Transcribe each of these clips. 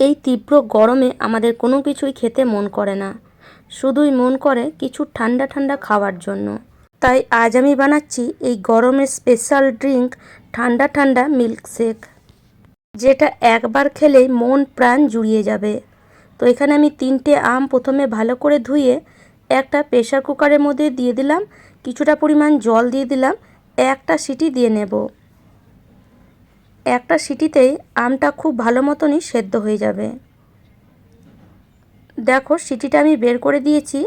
এই তীব্র গরমে আমাদের কোনো কিছুই খেতে মন করে না। শুধুই মন করে কিছু ঠান্ডা ঠান্ডা খাওয়ার জন্য। তাই আজ আমি বানাচ্ছি এই গরমের স্পেশাল ড্রিঙ্ক ঠান্ডা ঠান্ডা মিল্কশেক যেটা একবার খেলেই মন প্রাণ জুড়িয়ে যাবে। তো এখানে আমি তিনটে আম প্রথমে ভালো করে ধুয়ে একটা প্রেশার কুকারের মধ্যে দিয়ে দিলাম, কিছুটা পরিমাণ জল দিয়ে দিলাম, একটা সিটি দিয়ে নেব। একটা সিটিতেই আমটা খুব ভালো মতনই সেদ্ধ হয়ে যাবে। দেখো, সিটিটা আমি বের করে দিয়েছি।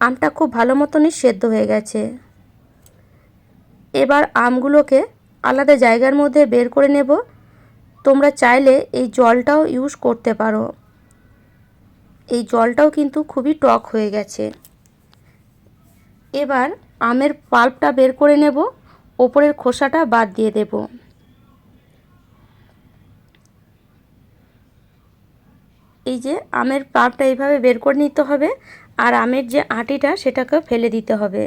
আমটা খুব ভালো মতনই সেদ্ধ হয়ে গেছে। এবার আমগুলোকে আলাদা জায়গার মধ্যে বের করে নেব। তোমরা চাইলে এই জলটাও ইউজ করতে পারো। এই জলটাও কিন্তু খুবই টক হয়ে গেছে। এবার আমের পাল্পটা বের করে নেব। ওপরের খোসাটা বাদ দিয়ে দেব। এই যে আমের পাল্পটা এইভাবে বের করে নিতে হবে আর আমের যে আটিটা সেটাকে ফেলে দিতে হবে।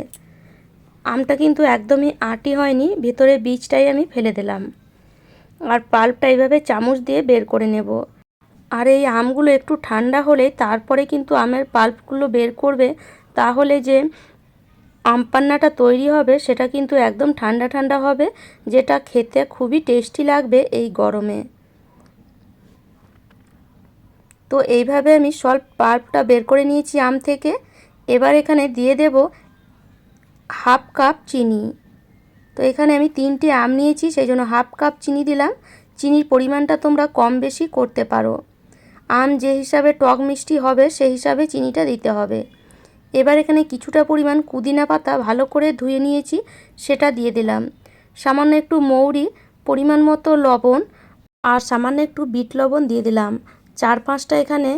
আমটা কিন্তু একদমই আটি হয়নি, ভেতরে বীজটাই আমি ফেলে দিলাম। আর পাল্পটা এইভাবে চামচ দিয়ে বের করে নেব। আর এই আমগুলো একটু ঠান্ডা হলে তারপরে কিন্তু আমের পাল্পগুলো বের করবে, তাহলে যে আম পান্নাটা তৈরি হবে সেটা কিন্তু একদম ঠান্ডা ঠান্ডা হবে, যেটা খেতে খুবই টেস্টি লাগবে এই গরমে। তো এইভাবে আমি সব পাল্পটা বের করে নিয়েছি আম থেকে। এবার এখানে দিয়ে দেব হাফ কাপ চিনি। তো এখানে আমি তিনটে আম নিয়েছি সেই জন্য হাফ কাপ চিনি দিলাম। চিনির পরিমাণটা তোমরা কম বেশি করতে পারো। আম যে হিসাবে টক মিষ্টি হবে, সেই হিসাবে চিনিটা দিতে হবে। এবার এখানে কিছুটা পরিমাণ পুদিনা পাতা ভালো করে ধুয়ে নিয়েছি, সেটা দিয়ে দিলাম। সামান্য একটু মৌরি, পরিমাণ মতো লবণ, আর সামান্য একটু বিট লবণ দিয়ে দিলাম। চার পাঁচটা এখানে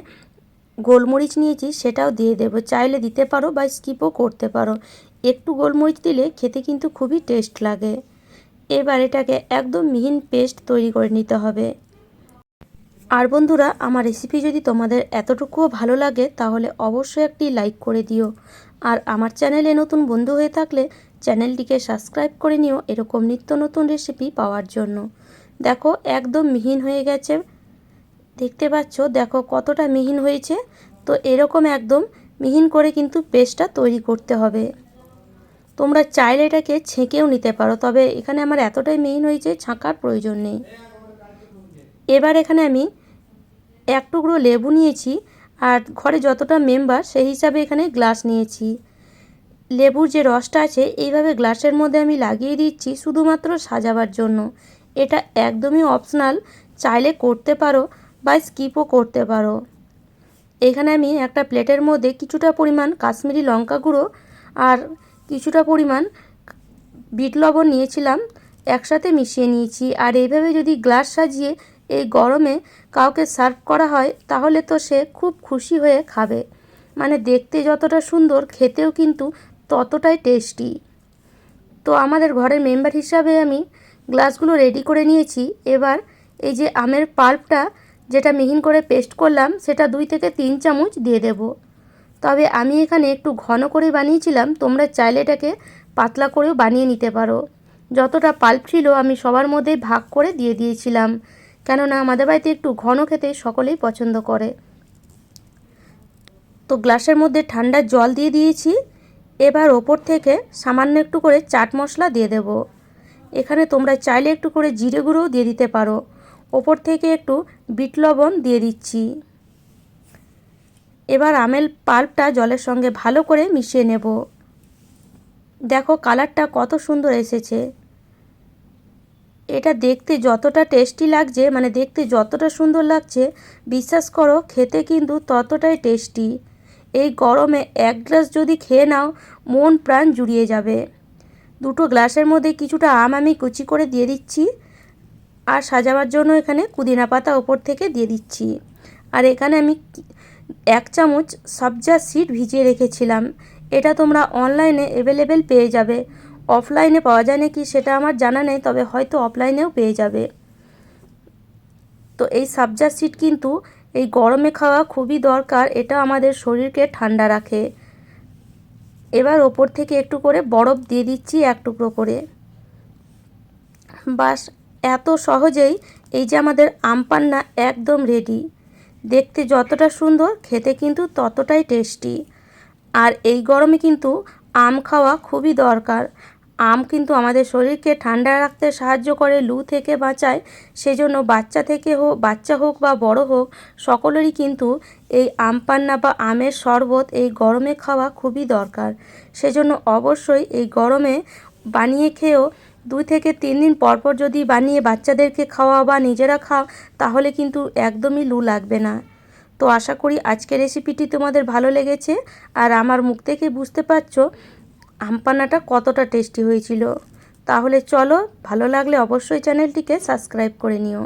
গোলমরিচ নিয়েছি, সেটাও দিয়ে দেবো। চাইলে দিতে পারো বা স্কিপও করতে পারো। একটু গোলমরিচ দিলে খেতে কিন্তু খুবই টেস্ট লাগে। এবার এটাকে একদম মিহিন পেস্ট তৈরি করে নিতে হবে। আর বন্ধুরা, আমার রেসিপি যদি তোমাদের এতটুকুও ভালো লাগে, তাহলে অবশ্যই একটি লাইক করে দিও। আর আমার চ্যানেলে নতুন বন্ধু হয়ে থাকলে চ্যানেলটিকে সাবস্ক্রাইব করে নিও, এরকম নিত্য নতুন রেসিপি পাওয়ার জন্য। দেখো, একদম মিহিন হয়ে গেছে। দেখতে পাচ্ছ, দেখো কতটা মিহিন হয়েছে। তো এরকম একদম মিহিন করে কিন্তু পেস্টটা তৈরি করতে হবে। তোমরা চাইলে এটাকে ছেঁকেও নিতে পারো, তবে এখানে আমার এতটাই মিহিন হয়েছে, ছাঁকার প্রয়োজন নেই। এবার এখানে আমি এক টুকরো লেবু নিয়েছি, আর ঘরে যতটা মেম্বার সেই হিসাবে এখানে গ্লাস নিয়েছি। লেবুর যে রসটা আছে, এইভাবে গ্লাসের মধ্যে আমি লাগিয়ে দিচ্ছি শুধুমাত্র সাজাবার জন্য। এটা একদমই অপশনাল চাইলে করতে পারো বা স্কিপও করতে পারো। এখানে আমি একটা প্লেটের মধ্যে কিছুটা পরিমাণ কাশ্মীরি লঙ্কা গুঁড়ো আর কিছুটা পরিমাণ বিট লবণ নিয়েছিলাম, একসাথে মিশিয়ে নিয়েছি। আর এইভাবে যদি গ্লাস সাজিয়ে এই গরমে কাউকে সার্ভ করা হয়, তাহলে তো সে খুব খুশি হয়ে খাবে। মানে দেখতে যতটা সুন্দর, খেতেও কিন্তু ততটাই টেস্টি। তো আমাদের ঘরের মেম্বার হিসাবে আমি গ্লাসগুলো রেডি করে নিয়েছি। এবার এই যে আমের পাল্পটা যেটা মিহিন করে পেস্ট করলাম, সেটা দুই থেকে তিন চামচ দিয়ে দেব। তবে আমি এখানে একটু ঘন করে বানিয়েছিলাম, তোমরা চাইলে এটাকে পাতলা করেও বানিয়ে নিতে পারো। যতটা পাল্প ছিল, আমি সবার মধ্যে ভাগ করে দিয়ে দিয়েছিলাম, কেননা আমাদের বাড়িতে একটু ঘন খেতে সকলেই পছন্দ করে। তো গ্লাসের মধ্যে ঠান্ডা জল দিয়ে দিয়েছি, এবার ওপর থেকে সামান্য একটু করে চাট মশলা দিয়ে দেব। এখানে তোমরা চাইলে একটু করে জিরে গুঁড়োও দিয়ে দিতে পারো। ওপর থেকে একটু বিট লবণ দিয়ে দিচ্ছি। এবার আমেল পাল্পটা জলের সঙ্গে ভালো করে মিশিয়ে নেব। দেখো কালারটা কত সুন্দর এসেছে। এটা দেখতে যতটা টেস্টি লাগছে মানে দেখতে যতটা সুন্দর লাগছে, বিশ্বাস করো খেতে কিন্তু ততটাই টেস্টি। এই গরমে এক গ্লাস যদি খেয়ে নাও, মন প্রাণ জুড়িয়ে যাবে। দুটো গ্লাসের মধ্যে কিছুটা আম আমি কুচি করে দিয়ে দিচ্ছি। আর সাজাবার জন্য এখানে পুদিনা পাতা ওপর থেকে দিয়ে দিচ্ছি। আর এখানে আমি এক চামচ সবজা সিড ভিজিয়ে রেখেছিলাম। এটা তোমরা অনলাইনে অ্যাভেলেবেল পেয়ে যাবে। অফলাইনে পাওয়া যায় নাকি সেটা আমার জানা নেই, তবে হয়তো অফলাইনেও পেয়ে যাবে। তো এই সাবজা সিড কিন্তু এই গরমে খাওয়া খুবই দরকার, এটা আমাদের শরীরকে ঠান্ডা রাখে। এবার ওপর থেকে একটু করে বরফ দিয়ে দিচ্ছি এক টুকরো করে। বাস এত সহজেই এই যে আমাদের আম পান্না একদম রেডি দেখতে যতটা সুন্দর, খেতে কিন্তু ততটাই টেস্টি আর এই গরমে কিন্তু আম খাওয়া খুবই দরকার। আম কিন্তু আমাদের শরীরকে ঠান্ডা রাখতে সাহায্য করে, লু থেকে বাঁচায়। সেজন্য বাচ্চা থেকে হোক, বাচ্চা হোক বা বড় হোক, সকলেরই কিন্তু এই আম পান্না বা আমের শরবত এই গরমে খাওয়া খুবই দরকার। সেজন্য অবশ্যই এই গরমে বানিয়ে খেয়েও দুই থেকে তিন দিন পরপর পর যদি বানিয়ে বাচ্চাদেরকে খাওয়া বা নিজেরা খাও, তাহলে কিন্তু একদমই লু লাগবে না। তো আশা করি আজকের রেসিপিটি তোমাদের ভালো লেগেছে আর আমার মুখ থেকে বুঝতে পারছ আমপানাটা কতটা টেস্টি হয়েছিল। তাহলে চলো, ভালো লাগলে অবশ্যই চ্যানেলটিকে সাবস্ক্রাইব করে নিও।